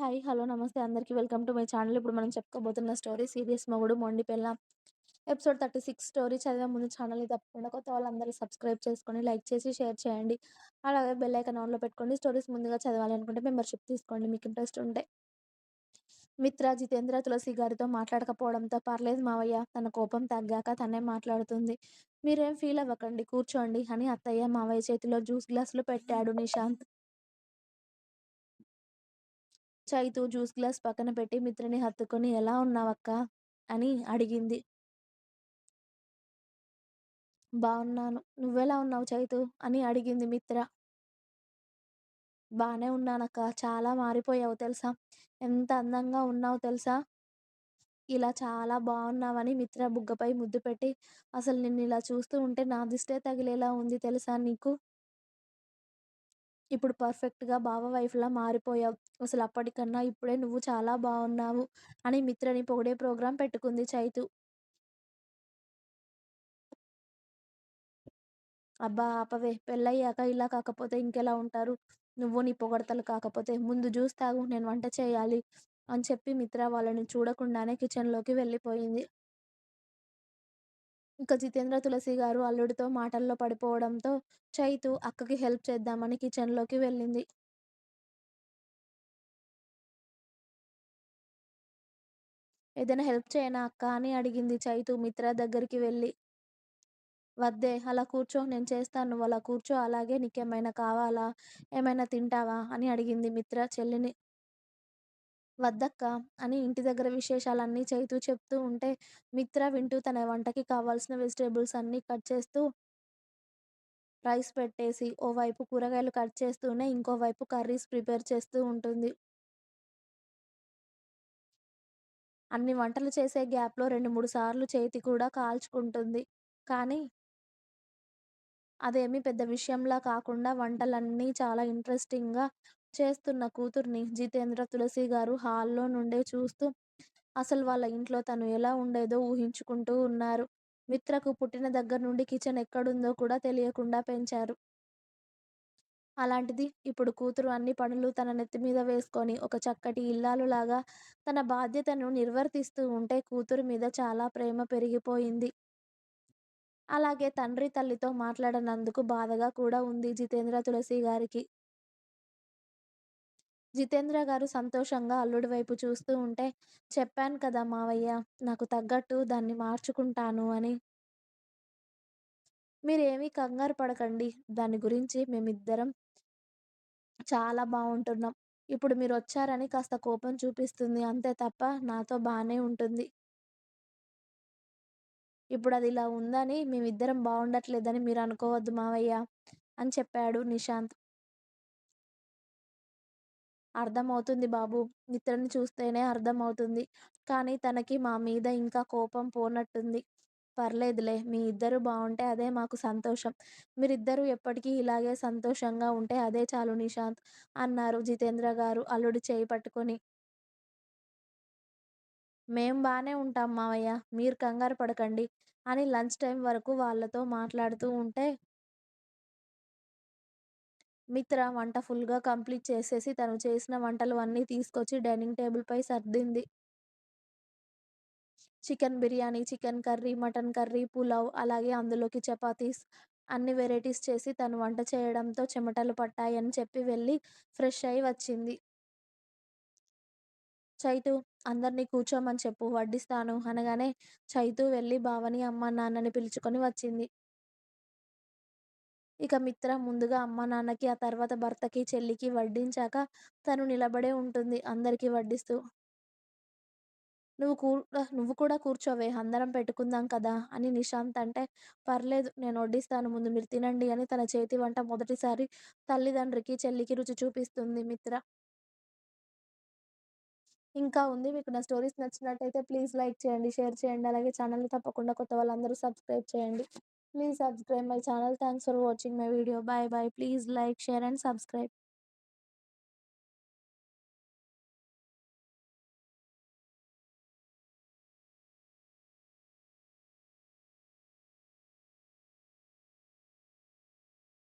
Hi. Hello. నమస్తే అందరికీ welcome to my channel. ఇప్పుడు మనం చెప్పుకోబోతున్న స్టోరీ సీరియస్ మొగుడు మొండి పిల్ల ఎపిసోడ్ 36 స్టోరీ చదివే ముందు ఛానల్‌ని తప్పకుండా కొత్త వాళ్ళందరూ సబ్స్క్రైబ్ చేసుకొని, లైక్ చేసి, షేర్ చేయండి. అలాగే బెల్ ఐకాన్ ఆన్‌లో పెట్టుకోండి. స్టోరీస్ ముందుగా చదవాలనుకుంటే మెంబర్‌షిప్ తీసుకోండి మీకు ఇంట్రెస్ట్ ఉంటే. మిత్ర జితేంద్ర తులసి గారితో మాట్లాడకపోవడంతో పర్లేదు మావయ్య తన కోపం తగ్గాక తనే మాట్లాడుతుంది. మీరేం ఫీల్ అవ్వకండి కూర్చోండి అని అత్తయ్య, మావయ్య చేతిలో జ్యూస్ గ్లాసులు పెట్టాడు నిశాంత్. చైతు జ్యూస్ గ్లాస్ పక్కన పెట్టి మిత్రని హత్తుకొని ఎలా ఉన్నావక్కా? అని అడిగింది. బాగున్నాను నువ్వెలా ఉన్నావు చైతు అని అడిగింది మిత్ర. బాగానే ఉన్నానక్కా. చాలా మారిపోయావు తెలుసా? ఎంత అందంగా ఉన్నావు తెలుసా? ఇలా చాలా బాగున్నావని మిత్ర బుగ్గపై ముద్దు పెట్టి అసలు నిన్ను ఇలా చూస్తూ ఉంటే నా దిష్టే తగిలేలా ఉంది తెలుసా నీకు? ఇప్పుడు పర్ఫెక్ట్‌గా బావ వైఫ్‌లా మారిపోయావు. అసలు అప్పటికన్నా ఇప్పుడే నువ్వు చాలా బావున్నావు అని మిత్రని పొగిడే ప్రోగ్రాం పెట్టుకుంది చైతు. అబ్బా ఆపవే పెళ్ళయ్యాక ఇలా కాకపోతే ఇంకెలా ఉంటారు? నువ్వు నీ పొగడ్తలు కాకపోతే ముందు జ్యూస్ తాగు నేను వంట చేయాలి అని చెప్పి మిత్ర వాళ్ళని చూడకుండానే కిచెన్‌లోకి వెళ్ళిపోయింది. ఇక జితేంద్ర తులసి గారు అల్లుడితో మాటల్లో పడిపోవడంతో చైతు అక్కకి హెల్ప్ చేద్దామని కిచెన్‌లోకి వెళ్ళింది. ఏదైనా హెల్ప్ చేయనా అక్క అని అడిగింది చైతు మిత్ర దగ్గరికి వెళ్ళి. వద్దే అలా కూర్చో నేను చేస్తాను నువ్వు అలా కూర్చో అలాగే నీకేమైనా కావాలా? ఏమైనా తింటావా? అని అడిగింది మిత్ర చెల్లిని. వద్దక్కా అని ఇంటి దగ్గర విశేషాలన్నీ చైతు చెప్తూ ఉంటే మిత్ర వింటూ తన వంటకి కావాల్సిన వెజిటేబుల్స్ అన్నీ కట్ చేస్తూ రైస్ పెట్టేసి ఓవైపు కూరగాయలు కట్ చేస్తూనే ఇంకోవైపు కర్రీస్ ప్రిపేర్ చేస్తూ ఉంటుంది. అన్ని వంటలు చేసే గ్యాప్‌లో రెండు మూడు సార్లు చేతి కూడా కాల్చుకుంటుంది. కానీ అదేమీ పెద్ద విషయంలా కాకుండా వంటలన్నీ చాలా ఇంట్రెస్టింగ్‌గా చేస్తున్న కూతుర్ని జితేంద్ర తులసి గారు హాల్‌లో నుండే చూస్తూ అసలు వాళ్ళ ఇంట్లో తను ఎలా ఉండేదో ఊహించుకుంటూ ఉన్నారు. మిత్రకు పుట్టిన దగ్గర నుండి కిచెన్ ఎక్కడుందో కూడా తెలియకుండా పెంచారు. అలాంటిది ఇప్పుడు కూతురు అన్ని పనులు తన నెత్తి మీద వేసుకొని ఒక చక్కటి ఇల్లాలులాగా తన బాధ్యతను నిర్వర్తిస్తూ ఉంటే కూతురు మీద చాలా ప్రేమ పెరిగిపోయింది. అలాగే తండ్రి, తల్లితో మాట్లాడనందుకు బాధగా కూడా ఉంది జితేంద్ర తులసి గారికి. జితేంద్ర గారు సంతోషంగా అల్లుడి వైపు చూస్తూ ఉంటే చెప్పాను కదా మావయ్య నాకు తగ్గట్టు దాన్ని మార్చుకుంటాను అని. మీరేమీ కంగారు పడకండి. దాని గురించి మేమిద్దరం చాలా బావుంటున్నాం. ఇప్పుడు మీరొచ్చారని కాస్త కోపం చూపిస్తుంది అంతే తప్ప నాతో బానే ఉంటుంది. ఇప్పుడదిలా ఉందని మేమిద్దరం బావుండట్లేదని మీరనుకోవద్దు మావయ్య అని చెప్పాడు నిశాంత్. అర్థమవుతుంది బాబు మిత్రని చూస్తేనే అర్థమవుతుంది. కానీ తనకి మా మీద ఇంకా కోపం పోనట్టుంది. పర్లేదులే మీ ఇద్దరు బాగుంటే అదే మాకు సంతోషం. మీరిద్దరూ ఎప్పటికీ ఇలాగే సంతోషంగా ఉంటే అదే చాలు నిశాంత్ అన్నారు జితేంద్ర గారు అల్లుడి చేయి పట్టుకొని. మేం బాగానే ఉంటాం మావయ్య మీరు కంగారు పడకండి అని లంచ్ టైం వరకు వాళ్ళతో మాట్లాడుతూ ఉంటే మిత్ర వంట ఫుల్‌గా కంప్లీట్ చేసేసి తను చేసిన వంటలు అన్నీ తీసుకొచ్చి డైనింగ్ టేబుల్‌పై సర్దింది. Chicken biryani, chicken curry, mutton curry, pulao అలాగే అందులోకి చపాతీస్ అన్ని వెరైటీస్ చేసి తను వంట చేయడంతో చెమటలు పట్టాయని చెప్పి వెళ్ళి ఫ్రెష్ అయి వచ్చింది. చైతు అందరినీ కూర్చోమని చెప్పు వడ్డిస్తాను అనగానే చైతూ వెళ్ళి బావని, అమ్మా, నాన్నని పిలుచుకొని వచ్చింది. ఇక మిత్ర ముందుగా అమ్మా, నాన్నకి ఆ తర్వాత భర్తకి, చెల్లికి వడ్డించాక తను నిలబడే ఉంటుంది అందరికీ వడ్డిస్తూ. నువ్వు కూడా నువ్వు కూడా కూర్చోవే అందరం పెట్టుకుందాం కదా అని నిశాంత్ అంటే పర్లేదు నేను వడ్డిస్తాను ముందు మీరు తినండి అని తన చేతి వంట మొదటిసారి తల్లిదండ్రికి, చెల్లికి రుచి చూపిస్తుంది మిత్ర. ఇంకా ఉంది. మీకు నా స్టోరీస్ నచ్చినట్టయితే ప్లీజ్ లైక్ చేయండి, షేర్ చేయండి. అలాగే ఛానల్‌ని తప్పకుండా కొత్త వాళ్ళందరూ సబ్స్క్రైబ్ చేయండి. Please subscribe my channel. Thanks for watching my video. Bye bye. Please like, share and subscribe.